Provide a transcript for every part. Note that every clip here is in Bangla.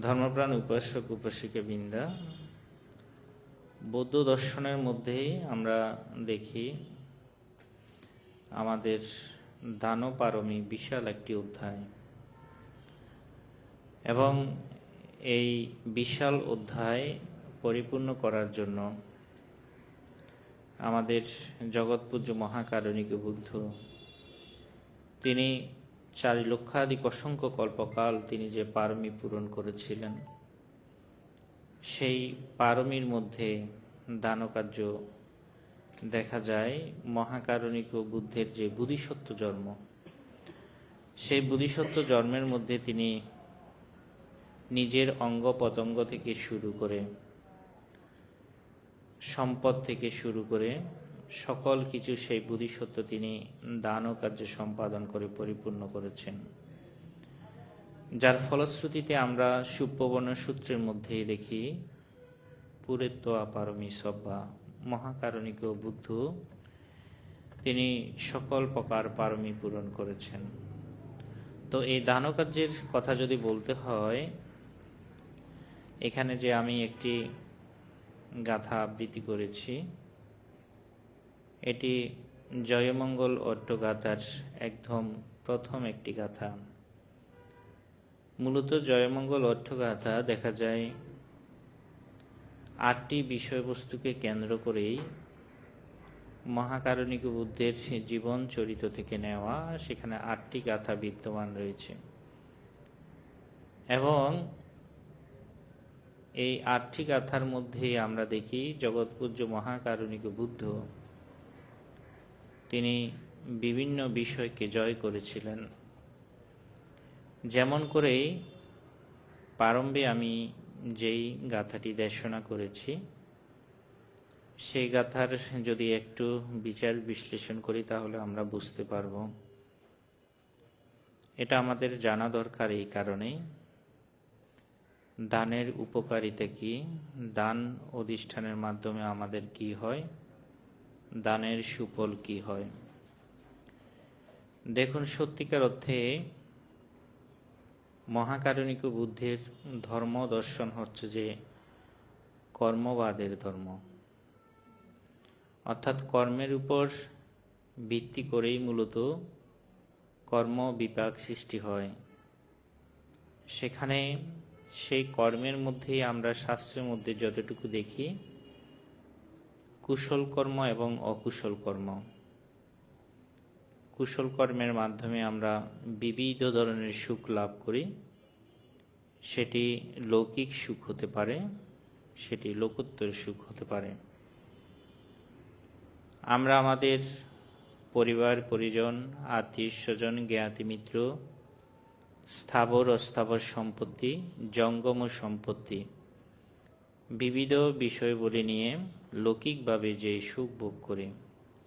ধর্মপ্রাণ উপাসক উপাসিকা বৃন্দা। বৌদ্ধ দর্শনের মধ্যেই আমরা দেখি আমাদের দানপারমী বিশাল একটি অধ্যায়। এবং এই বিশাল অধ্যায় পরিপূর্ণ করার জন্য আমাদের জগৎপূজ্য মহাকারণিক বুদ্ধ, তিনি চারি লক্ষাধিক অসংখ্য কল্পকাল তিনি যে পারমি পূরণ করেছিলেন, সেই পারমির মধ্যে দানকার্য দেখা যায় মহাকারণিক ও বুদ্ধের যে বুধিসত্ত্ব জন্ম। সেই বুধিসত্ত্ব জন্মের মধ্যে তিনি নিজের অঙ্গ পতঙ্গ থেকে শুরু করে, সম্পদ থেকে শুরু করে সকল কিছু সেই বুধিসত্ত্ব তিনি দান ও কার্য সম্পাদন করে পরিপূর্ণ করেছেন। যার ফলশ্রুতিতে আমরা সুপ্রবর্ণ সূত্রের মধ্যেই দেখি পুরেত্ব আপারমী সব্বা মহাকারণিক বুদ্ধ, তিনি সকল প্রকার পারমী পূরণ করেছেন। তো এই দানকার্যের কথা যদি বলতে হয়, এখানে যে আমি একটি গাথা আবৃত্তি করেছি এটি জয়মঙ্গল অট্টগাথার একদম প্রথম একটি গাথা। মূলত জয়মঙ্গল অর্থগাথা দেখা যায় আটটি বিষয়বস্তুকে কেন্দ্র করেই মহাকারণিক বুদ্ধের জীবন চরিত থেকে নেওয়া সেখানে আটটি গাথা বিদ্যমান রয়েছে। এবং এই আটটি গাথার মধ্যে আমরা দেখি জগৎপূজ্য মহাকারণিক বুদ্ধ তিনি বিভিন্ন বিষয়কে জয় করেছিলেন। যেমন করে প্রারম্ভে আমি যেই গাথাটি দেশনা করেছি, সেই গাথার যদি একটু বিচার বিশ্লেষণ করি তাহলে আমরা বুঝতে পারব। এটা আমাদের জানা দরকার এই কারণেই। দানের উপকারিতা কি? দান অধিষ্ঠানের মাধ্যমে আমাদের কি হয়? দানের সুফল কি হয়? দেখুন সত্যিকার অর্থে মহাকারণিক বুদ্ধের ধর্ম দর্শন হচ্ছে যে কর্মবাদের ধর্ম। অর্থাৎ কর্মের উপর ভিত্তি করেই মূলত কর্ম বিপাক সৃষ্টি হয়। সেখানে সেই কর্মের মধ্যেই আমরা শাস্ত্রের মধ্যে যতটুকু দেখি কুশল কর্ম এবং অকুশল কর্ম কুশল কর্মের মাধ্যমে আমরা বিবিধ ধরনের সুখ লাভ করি। সেটি লৌকিক সুখ হতে পারে, সেটি লোকোত্তর সুখ হতে পারে। আমরা আমাদের পরিবার, পরিজন আত্মীয় স্বজন জ্ঞাতি মিত্র, স্থাবর, অস্থাবর সম্পত্তি, জঙ্গম সম্পত্তি, বিবিধ বিষয়গুলি নিয়ে লৌকিকভাবে যে সুখ ভোগ করি,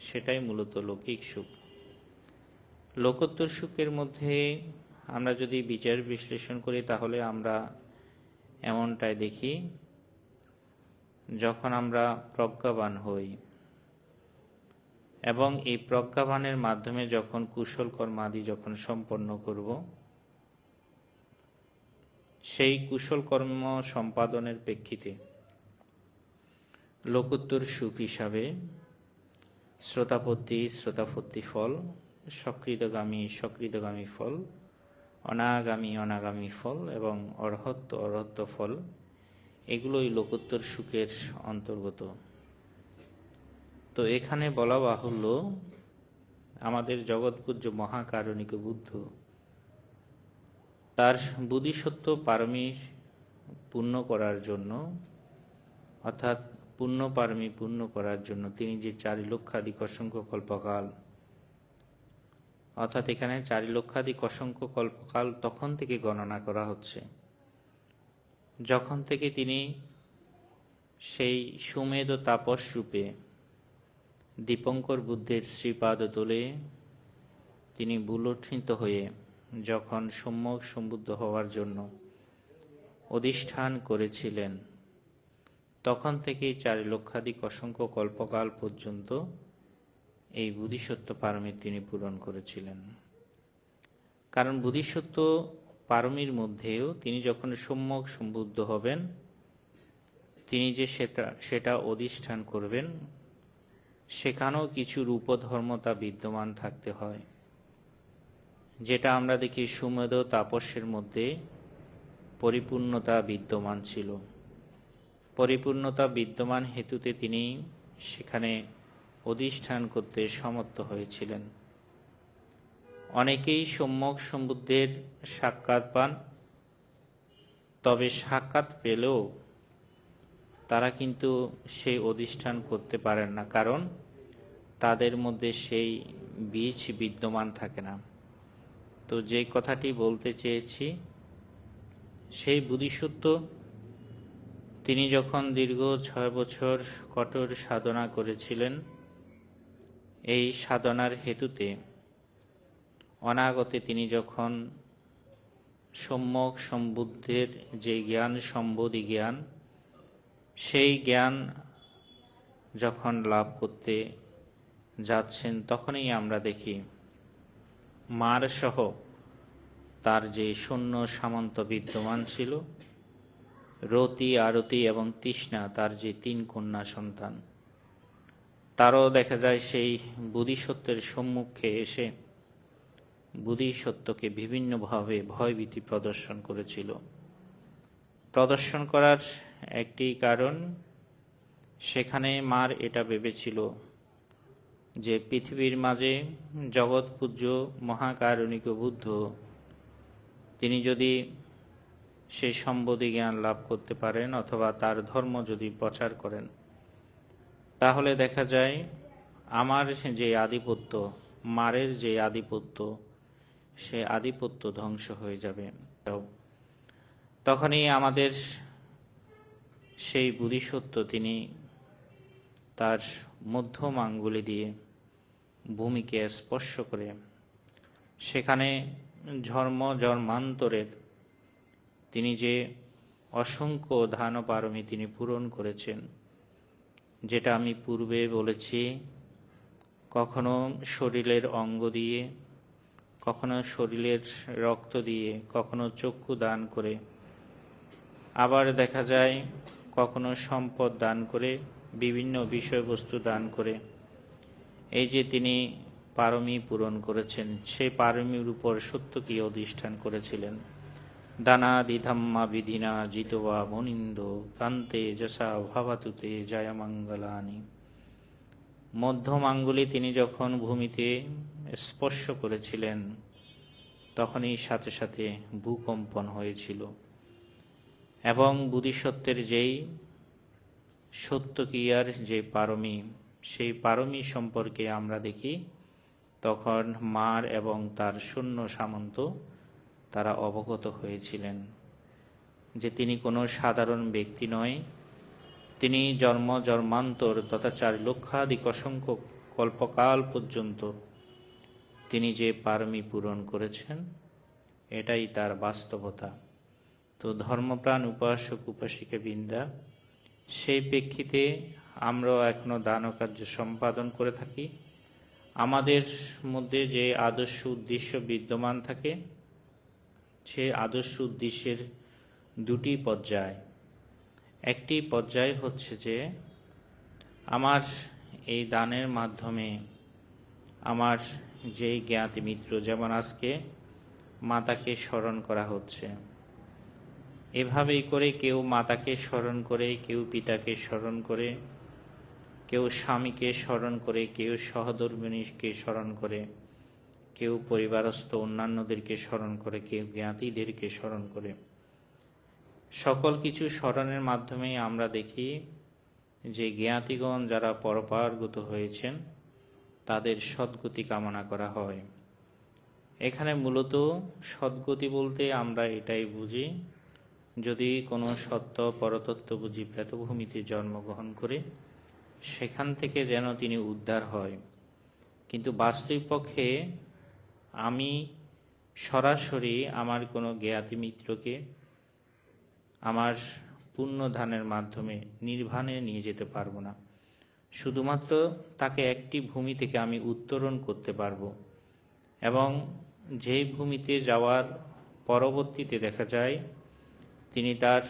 সেটাই মূলত লৌকিক সুখ। লোকোত্তর সুখের মধ্যে আমরা যদি বিচার বিশ্লেষণ করি, তাহলে আমরা এমনটাই দেখি, যখন আমরা প্রজ্ঞাবান হই এবং এই প্রজ্ঞাবানের মাধ্যমে যখন কুশল কর্মাদি যখন সম্পন্ন করব, সেই কুশল কর্ম সম্পাদনের প্রেক্ষিতে লোকোত্তর সুখ হিসাবে শ্রোতাপত্তি শ্রোতাপত্তি ফল, সকৃতগামী সকৃতগামী ফল, অনাগামী অনাগামী ফল এবং অর্হত্ব অর্হত্ব ফল, এগুলোই লোকোত্তর সুখের অন্তর্গত। তো এখানে বলা বাহুল্য, আমাদের জগৎপূজ্য মহাকারণিক বুদ্ধ, তার বুদ্ধিসত্ত্ব পারমী পূর্ণ করার জন্য, অর্থাৎ পূর্ণ পারমী পূর্ণ করার জন্য তিনি যে চারি লক্ষাধিক অসংখ্য কল্পকাল, অর্থাৎ এখানে চারি লক্ষাধিক অসংখ্য কল্পকাল তখন থেকে গণনা করা হচ্ছে। যখন থেকে তিনি সেই সুমেধ তাপস রূপে দীপঙ্কর বুদ্ধের শ্রীপাদ তোলে তিনি বুলঠিত হয়ে যখন সম্যক সমুদ্ধ হওয়ার জন্য অধিষ্ঠান করেছিলেন তখন থেকেই চার লক্ষাধিক অসংখ্য কল্পকাল পর্যন্ত এই বুদ্ধিসত্ত্ব পারমিত তিনি পূরণ করেছিলেন। কারণ বুদ্ধিসত্ত্ব পারমির মধ্যেও তিনি যখন সম্যক সম্বুদ্ধ হবেন, তিনি যে সেটা সেটা অধিষ্ঠান করবেন, সেখানেও কিছু রূপধর্মতা বিদ্যমান থাকতে হয়। যেটা আমরা দেখি সুমেধ তাপস্যের মধ্যে পরিপূর্ণতা বিদ্যমান ছিল। পরিপূর্ণতা বিদ্যমান হেতুতে তিনি সেখানে অধিষ্ঠান করতে সমর্থ হয়েছিলেন। অনেকেই সম্যক সম্বুদ্ধের সাক্ষাৎ পান, তবে সাক্ষাৎ পেলেও তারা কিন্তু সেই অধিষ্ঠান করতে পারেন না, কারণ তাদের মধ্যে সেই বীজ বিদ্যমান থাকে না। তো যে কথাটি বলতে চেয়েছি, সেই বুদ্ধিসত্ত্ব তিনি যখন দীর্ঘ ছয় বছর কঠোর সাধনা করেছিলেন, এই সাধনার হেতুতে অনাগতে তিনি যখন সম্যক সম্বুদ্ধের যে জ্ঞান সম্বোধি জ্ঞান, সেই জ্ঞান যখন লাভ করতে যাচ্ছেন, তখনই আমরা দেখি মার সহ তার যে শূন্য সামন্ত বিদ্যমান ছিল রতি, আরতি এবং তৃষ্ণা তার যে তিন কন্যা সন্তান। তারও দেখা যায় সেই বুধিসত্ত্বের সম্মুখে এসে বুধিসত্ত্বকে বিভিন্নভাবে ভয়ভীতি প্রদর্শন করেছিল। প্রদর্শন করার একটি কারণ, সেখানে মার এটা ভেবেছিল যে পৃথিবীর মাঝে জগৎপূজ্য মহাকারণিক বুদ্ধ, তিনি যদি সেই সম্বোধি জ্ঞান লাভ করতে পারেন অথবা তার ধর্ম যদি প্রচার করেন। তাহলে দেখা যায়, আমার যে আধিপত্য, মারের যে আধিপত্য, সে আধিপত্য ধ্বংস হয়ে যাবে। তখনই আমাদের সেই বুদ্ধিসত্ত্ব তিনি তার মধ্যম আঙ্গুলি দিয়ে ভূমিকে স্পর্শ করে। সেখানে ধর্ম জন্মান্তরের তিনি যে অসংখ্য ধান পারমী তিনি পূরণ করেছেন, যেটা আমি পূর্বে বলেছি, কখনো শরীরের অঙ্গ দিয়ে, কখনো শরীরের রক্ত দিয়ে, কখনো চক্ষু দান করে, আবার দেখা যায় কখনো সম্পদ দান করে, বিভিন্ন বিষয়বস্তু দান করে। এই যে তিনি পারমী পূরণ করেছেন, সেই পারমীর উপর সত্য কি অধিষ্ঠান করেছিলেন? দানা দিধাম্মা বিধিনা জিতবা মনিন্দ তান্তে যশা ভাবাতুতে জয়মঙ্গলানি। মধ্যমাঙ্গুলি তিনি যখন ভূমিতে স্পর্শ করেছিলেন, তখনই সাথে সাথে ভূকম্পন হয়েছিল। এবং বুদ্ধিসত্ত্বের যেই সত্য কিয়ার যে পারমী, সেই পারমী সম্পর্কে আমরা দেখি, তখন মার এবং তার শূন্য সামন্ত তারা অবগত হয়েছিলেন যে তিনি কোনো সাধারণ ব্যক্তি নয়। তিনি জন্ম, জন্মান্তর তথা চার লক্ষাধিক অসংখ্য কল্পকাল পর্যন্ত তিনি যে পারমি পূরণ করেছেন, এটাই তার বাস্তবতা। তো ধর্মপ্রাণ উপাসক, উপাসিকা বৃন্দা, সেই প্রেক্ষিতে আমরাও এখনও দান কার্য সম্পাদন করে থাকি। আমাদের মধ্যে যে আদর্শ উদ্দেশ্য বিদ্যমান থাকে সে আদর্শ উদ্দেশ্যের দুটি পর্যায়। একটি পর্যায় হচ্ছে যে, আমার এই দানের মাধ্যমে আমার যেই জ্ঞাতি মিত্র, যেমন আজকে মাতাকে স্মরণ করা হচ্ছে, এভাবেই করে কেউ মাতাকে স্মরণ করে, কেউ পিতাকে স্মরণ করে, কেউ স্বামীকে স্মরণ করে, কেউ সহধর্মিনীকে স্মরণ করে কেউ পরিবারস্থ অন্যান্যদেরকে স্মরণ করে, কেউ জ্ঞাতিদেরকে স্মরণ করে। সকল কিছু স্মরণের মাধ্যমেই আমরা দেখি যে জ্ঞাতিগণ যারা পরপারগত হয়েছেন, তাদের সদ্গতি কামনা করা হয়। এখানে মূলত সদ্গতি বলতে আমরা এটাই বুঝি, যদি কোনো সত্য পরতত্ত্ব বুঝি প্রেতভূমিতে জন্মগ্রহণ করে, সেখান থেকে যেন তিনি উদ্ধার হয়। কিন্তু বাস্তবিক পক্ষে আমি সরাসরি আমার কোনো জ্ঞাতি মিত্রকে আমার পুণ্যধানের মাধ্যমে নির্বাণে নিয়ে যেতে পারব না। শুধুমাত্র তাকে একটি ভূমি থেকে আমি উত্তরণ করতে পারব এবং যেই ভূমিতে যাওয়ার পরবর্তীতে দেখা যায়, তিনি তার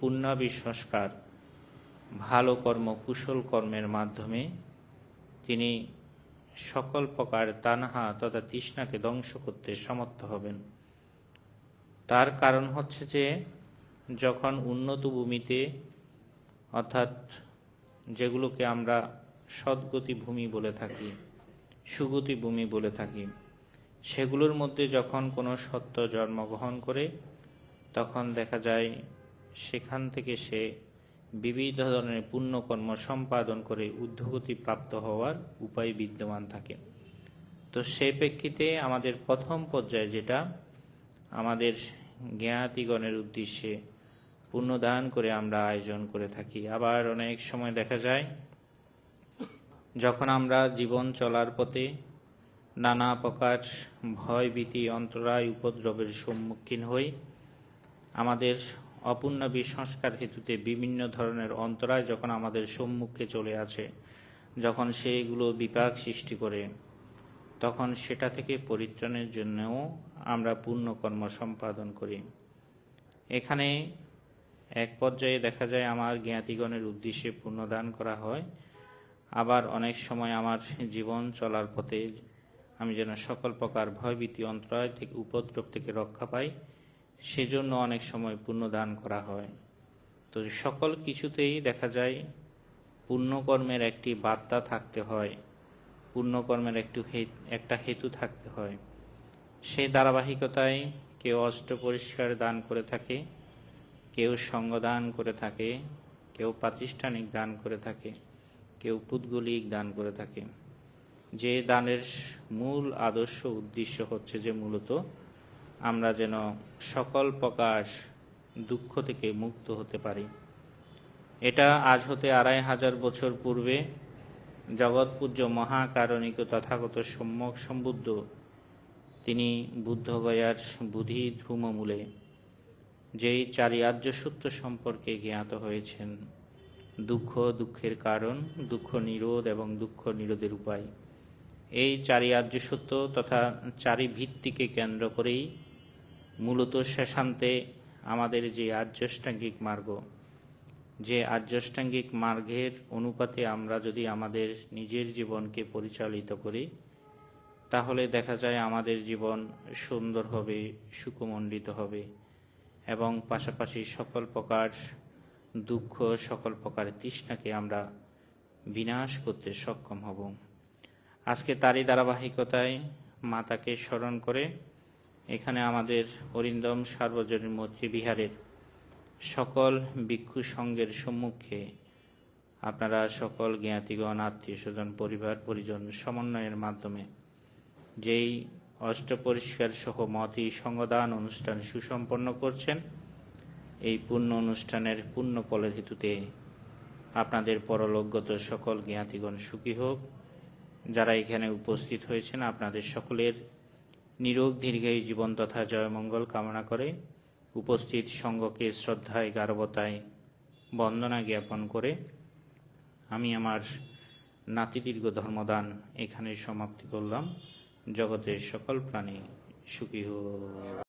পুণ্যাবি সংস্কার ভালো কর্ম, কুশল কর্মের মাধ্যমে তিনি সকল প্রকার তানহা তথা তৃষ্ণাকে ধ্বংস করতে সমর্থ হবেন। তার কারণ হচ্ছে যে, যখন উন্নত ভূমিতে, অর্থাৎ যেগুলোকে আমরা সদ্গতি ভূমি বলে থাকি, সুগতি ভূমি বলে থাকি, সেগুলোর মধ্যে যখন কোনো সত্য জন্মগ্রহণ করে, তখন দেখা যায় সেখান থেকে সে বিবিধ ধরনের পুণ্যকর্ম সম্পাদন করে ঊর্ধ্বগতি প্রাপ্ত হওয়ার উপায় বিদ্যমান থাকে। তো সেই প্রেক্ষিতে আমাদের প্রথম পর্যায়ে যেটা, আমাদের জ্ঞাতিগণের উদ্দেশ্যে পুণ্যদান করে আমরা আয়োজন করে থাকি। আবার অনেক সময় দেখা যায়, যখন আমরা জীবন চলার পথে নানা প্রকার ভয় ভীতি, অন্তরায় উপদ্রবের সম্মুখীন হই, আমাদের অপূর্ণাবী সংস্কার হেতুতে বিভিন্ন ধরনের অন্তরায় যখন আমাদের সম্মুখে চলে আসে, যখন সেইগুলো বিপাক সৃষ্টি করে, তখন সেটা থেকে পরিত্রাণের জন্যও আমরা পুণ্যকর্ম সম্পাদন করি। এখানে এক পর্যায়ে দেখা যায় আমার জ্ঞাতিগণের উদ্দেশ্যে পুণ্যদান করা হয়। আবার অনেক সময় আমার জীবন চলার পথে আমি যেন সকল প্রকার ভয়ভীতি, অন্তরায় থেকে উপদ্রব থেকে রক্ষা পাই। সেজন্য অনেক সময় পুণ্যদান করা হয়। তো সকল কিছুতেই দেখা যায়, পুণ্যকর্মের একটি বার্তা থাকতে হয়, পুণ্যকর্মের একটু একটা হেতু থাকতে হয়। সেই ধারাবাহিকতায় কেউ অষ্ট পরিষ্কার দান করে থাকে, কেউ সঙ্গদান করে থাকে, কেউ প্রাতিষ্ঠানিক দান করে থাকে, কেউ পুদ্গলিক দান করে থাকে। যে দানের মূল আদর্শ উদ্দেশ্য হচ্ছে যে মূলত আমরা যেন সকল প্রকাশ দুঃখ থেকে মুক্ত হতে পারি। এটা আজ হতে আড়াই হাজার বছর পূর্বে জগৎপূজ্য মহাকারণিক তথাগত সম্যক সম্বুদ্ধ তিনি বুদ্ধগয়ার বুধি ধ্রুমমূলে যেই চারি আর্য সত্য সম্পর্কে জ্ঞাত হয়েছেন। দুঃখ দুঃখের কারণ, দুঃখ নিরোধ এবং দুঃখ নিরোধের উপায়। এই চারি আর্য সত্য তথা চারি ভিত্তিকে কেন্দ্র করেই মূলত শেষান্তে আমাদের যে আর্যষ্টাঙ্গিক মার্গ, যে আর্যষ্টাঙ্গিক মার্গের অনুপাতে আমরা যদি আমাদের নিজের জীবনকে পরিচালিত করি, তাহলে দেখা যায় আমাদের জীবন সুন্দর হবে, সুকুমণ্ডিত হবে এবং পাশাপাশি সকল প্রকার দুঃখ, সকল প্রকার তৃষ্ণাকে আমরা বিনাশ করতে সক্ষম হব। আজকে তারই ধারাবাহিকতায় মাতাকে স্মরণ করে এখানে আমাদের অরিন্দম সার্বজনীন বিহারের সকল ভিক্ষু সঙ্গের সম্মুখে আপনারা সকল জ্ঞাতিগণ, আত্মীয় স্বজন, পরিবার, পরিজন সমন্বয়ের মাধ্যমে যেই অষ্টপরিষ্কার সহ মতি সঙ্গদান অনুষ্ঠান সুসম্পন্ন করছেন, এই পূর্ণ অনুষ্ঠানের পূর্ণ ফলের হেতুতে আপনাদের পরলোকগত সকল জ্ঞাতিগণ সুখী হোক। যারা এখানে উপস্থিত হয়েছেন, আপনাদের সকলের নিরোগ দীর্ঘায়ু জীবন তথা জয়মঙ্গল কামনা করে উপস্থিত সঙ্গকে শ্রদ্ধায় গারবতায় বন্দনা জ্ঞাপন করে আমি আমার নাতিদীর্ঘ ধর্মদান এখানে সমাপ্তি করলাম। জগতের সকল প্রাণী সুখী হোক।